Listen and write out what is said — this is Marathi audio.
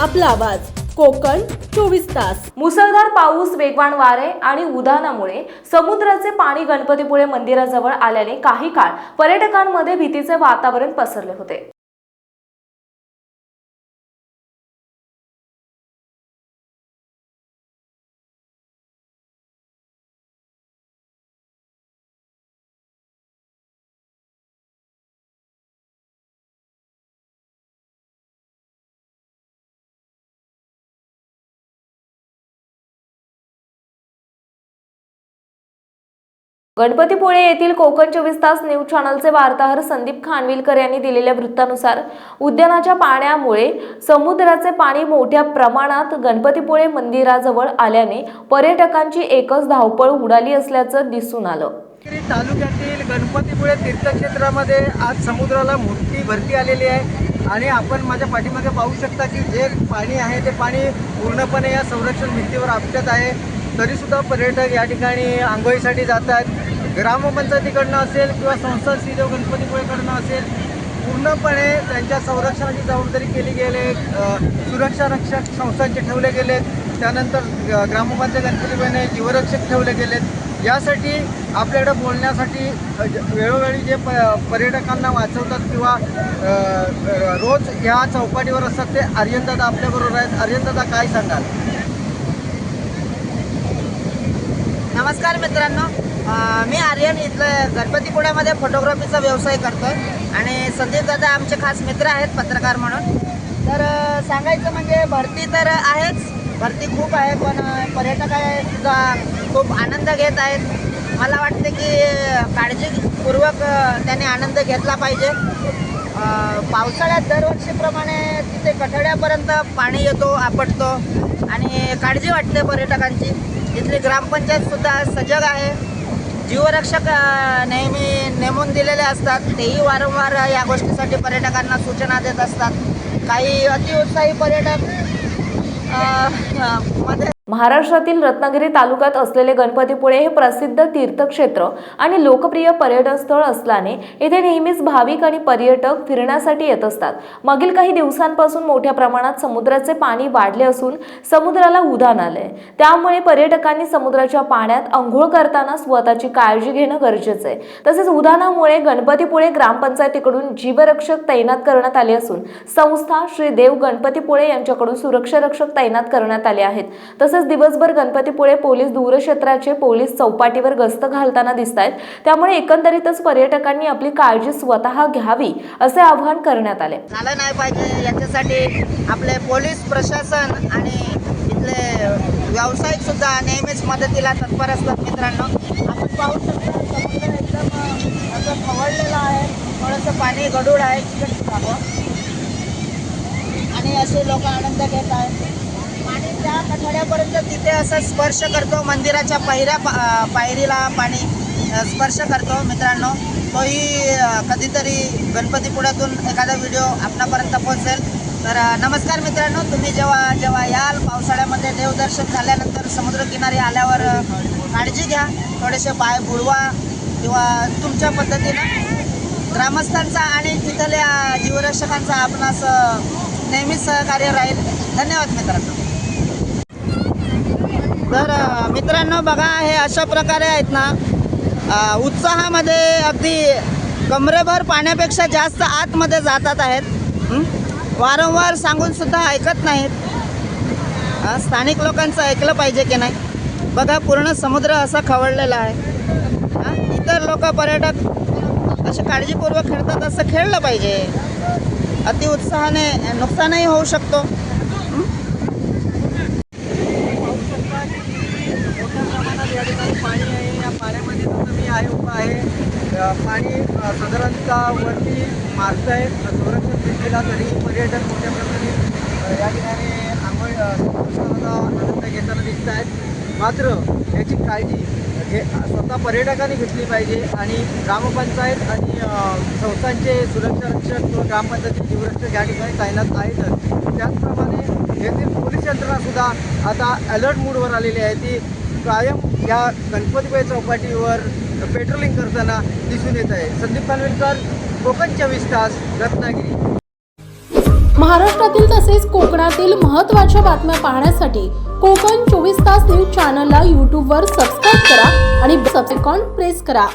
आपला आवाज. कोकण चोवीस तास. मुसळधार पाऊस वेगवान वारे आणि उधाणामुळे समुद्राचे पाणी गणपतीपुळे मंदिराजवळ आल्याने काही काळ पर्यटकांमध्ये भीतीचे वातावरण पसरले होते. गणपतीपुळे येथील कोकण चोवीस तास न्यूज चॅनलचे वार्ताहर संदीप खानविलकर यांनी दिलेल्या वृत्तानुसार उद्यानाच्या पाण्यामुळे समुद्राचे पाणी मोठ्या प्रमाणात गणपतीपुळे मंदिराजवळ आल्याने पर्यटकांची एकच धावपळ उडाली असल्याचं दिसून आलं. तालुक्यातील गणपतीपुळे तीर्थक्षेत्रामध्ये आज समुद्राला मोठी भरती आलेली आहे आणि आपण माझ्या पाठीमागे पाहू शकता की जे पाणी आहे ते पाणी पूर्णपणे या संरक्षण भिंतीवर आपटत आहे. तरीसुद्धा पर्यटक या ठिकाणी आंघोळीसाठी जात आहेत. ग्रामपंचायतीकडनं असेल किंवा संस्था श्रीदेव गणपतीपुळेकडनं असेल पूर्णपणे त्यांच्या संरक्षणाची जबाबदारी केली गेले. सुरक्षारक्षक सुरक्षा रक्षक संस्थांचे ठेवले गेलेत. त्यानंतर ग्रामपंचायत गणपतीपुळेने जीवरक्षक ठेवले गेलेत. यासाठी आपल्याकडे बोलण्यासाठी वेळोवेळी जे प पर्यटकांना वाचवतात किंवा रोज ह्या चौपाटीवर असतात ते आर्यनदादा आपल्याबरोबर आहेत. आर्यनदादा काय सांगाल? नमस्कार मित्रांनो. मी आर्यन इथलं गणपतीपुण्यामध्ये फोटोग्राफीचा व्यवसाय करतो आणि संदीप दादा आमचे खास मित्र आहेत पत्रकार म्हणून. तर सांगायचं म्हणजे भरती तर आहेच. भरती खूप आहे पण पर्यटक आहे सुद्धा खूप आनंद घेत आहेत. मला वाटते की काळजीपूर्वक त्याने आनंद घेतला पाहिजे. पावसाळ्यात दरवर्षीप्रमाणे तिथे कठड्यापर्यंत पाणी येतो आपटतो. आणि काळजी वाटते पर्यटकांची. इथली ग्रामपंचायतसुद्धा सजग आहे. जीवरक्षक नेहमी नेमून दिलेले असतात. तेही वारंवार या गोष्टीसाठी पर्यटकांना सूचना देत असतात. काही अतिउत्साही पर्यटकमध्ये महाराष्ट्रातील रत्नागिरी तालुक्यात असलेले गणपतीपुळे हे प्रसिद्ध तीर्थक्षेत्र आणि लोकप्रिय पर्यटन स्थळ असल्याने येथे नेहमीच भाविक आणि पर्यटक फिरण्यासाठी येत असतात. मागील काही दिवसांपासून मोठ्या प्रमाणात समुद्राचे पाणी वाढले असून समुद्राला उधाण आले त्यामुळे पर्यटकांनी समुद्राच्या पाण्यात आंघोळ करताना स्वतःची काळजी घेणं गरजेचं आहे. तसेच उधाणामुळे गणपतीपुळे ग्रामपंचायतीकडून जीवरक्षक तैनात करण्यात आले असून संस्था श्री देव गणपतीपुळे यांच्याकडून सुरक्षारक्षक तैनात करण्यात आले आहेत. तसेच दिवसभर गणपतीपुळे पोलीस दूरक्षेत्राचे पोलीस चौपाटीवर गस्त घालताना दिसत आहेत त्यामुळे एकंदरीतच पर्यटकांनी आपली काळजी स्वतः घ्यावी असे आवाहन करण्यात आले. झालं नाही पाहिजे. याच्यासाठी आपले पोलीस प्रशासन आणि इथले व्यावसायिक सुद्धा नेहमीच मदतीला तत्पर असतात मित्रांनो. आपण पाहू शकतो समुद्र एकदम असं खवळलेलं आहे. थोडंसं पाणी गडूळ आहे. झालं आणि असे लोक आनंद घेत आहेत. त्या कठड्यापर्यंत तिथे असं स्पर्श करतो. मंदिराच्या पहिऱ्या पा- पायरीला पाणी स्पर्श करतो मित्रांनो. तोही कधीतरी गणपतीपुळ्यातून एखादा व्हिडिओ आपणापर्यंत पोहोचेल. तर नमस्कार मित्रांनो. तुम्ही जेव्हा जेव्हा याल पावसाळ्यामध्ये देवदर्शन झाल्यानंतर समुद्रकिनारी आल्यावर काळजी घ्या. थोडेसे पाय बुडवा किंवा तुमच्या पद्धतीनं. ग्रामस्थांचा आणि तिथल्या जीवरक्षकांचा आपणास नेहमीच सहकार्य राहील. धन्यवाद मित्रांनो. तर मित्रांनो बघा हे अशा प्रकारे आहेत ना उत्साहामध्ये अगदी कमरेभर पाण्यापेक्षा जास्त आतमध्ये जातात आहेत. वारंवार सांगून सुद्धा ऐकत नाहीत. स्थानिक लोकांचं ऐकलं पाहिजे की नाही? बघा पूर्ण समुद्र असा खवळलेला आहे. इतर लोक पर्यटक असे काळजीपूर्वक खेळतात असं खेळलं पाहिजे. अतिउत्साहाने नुकसानही होऊ शकतो पाहू शकता की मोठ्या प्रमाणात या ठिकाणी पाणी आहे या पाण्यामध्ये जसं मी आहे उभा आहे. पाणी साधारणतः वरती मारत आहे संरक्षण भिंतीला तरी पर्यटक मोठ्या प्रमाणे या ठिकाणी आंघोळ आनंद घेताना दिसत आहेत. मात्र याची काळजी घे स्वतः पर्यटकांनी घेतली पाहिजे आणि ग्रामपंचायत आणि संस्थांचे सुरक्षा रक्षक किंवा ग्रामपंचायतचे जीवरक्षक या ठिकाणी तैनात आहेतच त्याचप्रमाणे येथील पोलीस यंत्रणासुद्धा आता अलर्ट मूडवर आलेली आहे. ती कायम या गणपतीबाई चौपाटीवर पेट्रोलिंग करताना दिसून येत आहे. संदीप खानविलकर कोकण चोवीस तास रत्नागिरी. महाराष्ट्रातील तसेच कोकणातील महत्त्वाच्या बातम्या पाहण्यासाठी कोकण चोवीस तास न्यूज चॅनलला यूट्यूबवर सबस्क्राईब करा आणि सबसेकॉन प्रेस करा.